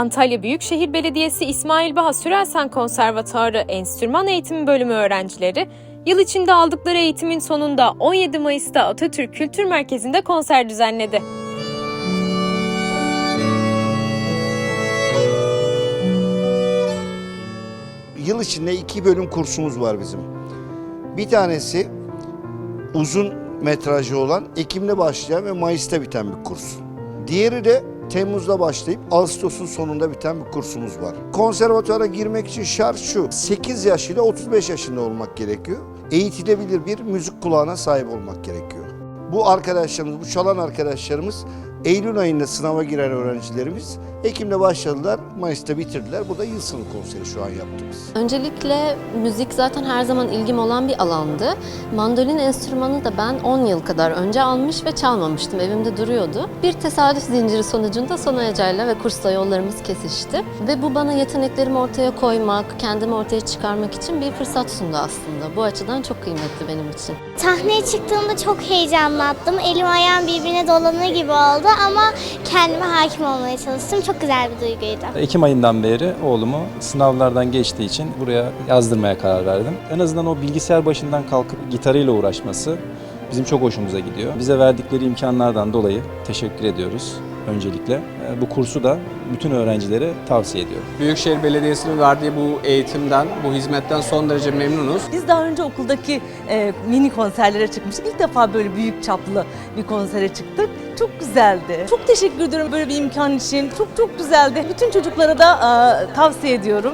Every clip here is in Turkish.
Antalya Büyükşehir Belediyesi İsmail Baha Sürelsen Konservatuarı Enstrüman Eğitimi Bölümü öğrencileri yıl içinde aldıkları eğitimin sonunda 17 Mayıs'ta Atatürk Kültür Merkezi'nde konser düzenledi. Yıl içinde iki bölüm kursumuz var bizim. Bir tanesi uzun metrajlı olan Ekim'de başlayan ve Mayıs'ta biten bir kurs. Diğeri de Temmuz'da başlayıp Ağustos'un sonunda biten bir kursumuz var. Konservatuara girmek için şart şu, 8 yaş ile 35 yaşında olmak gerekiyor. Eğitilebilir bir müzik kulağına sahip olmak gerekiyor. Bu arkadaşlarımız, bu çalan arkadaşlarımız Eylül ayında sınava giren öğrencilerimiz Ekim'de başladılar, Mayıs'ta bitirdiler. Bu da yıl sonu konseri şu an yaptığımız. Öncelikle müzik zaten her zaman ilgim olan bir alandı. Mandolin enstrümanı da ben 10 yıl kadar önce almış ve çalmamıştım. Evimde duruyordu. Bir tesadüf zinciri sonucunda Sonay Hoca'yla ve kursla yollarımız kesişti. Ve bu bana yeteneklerimi ortaya koymak, kendimi ortaya çıkarmak için bir fırsat sundu aslında. Bu açıdan çok kıymetli benim için. Sahneye çıktığımda çok heyecanlandım. Elim ayağım birbirine dolanır gibi oldu ama kendime hakim olmaya çalıştım. Çok güzel bir duyguydu. Ekim ayından beri oğlumu sınavlardan geçtiği için buraya yazdırmaya karar verdim. En azından o bilgisayar başından kalkıp gitarıyla uğraşması bizim çok hoşumuza gidiyor. Bize verdikleri imkanlardan dolayı teşekkür ediyoruz öncelikle. Ee, Bu kursu da bütün öğrencilere tavsiye ediyorum. Büyükşehir Belediyesi'nin verdiği bu eğitimden, bu hizmetten son derece memnunuz. Biz daha önce okuldaki e, mini konserlere çıkmıştık. İlk defa böyle büyük çaplı bir konsere çıktık. Çok güzeldi. Çok teşekkür ediyorum böyle bir imkan için. Çok çok güzeldi. Bütün çocuklara da e, tavsiye ediyorum.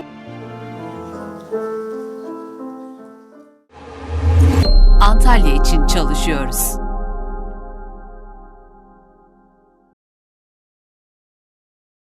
Antalya için çalışıyoruz.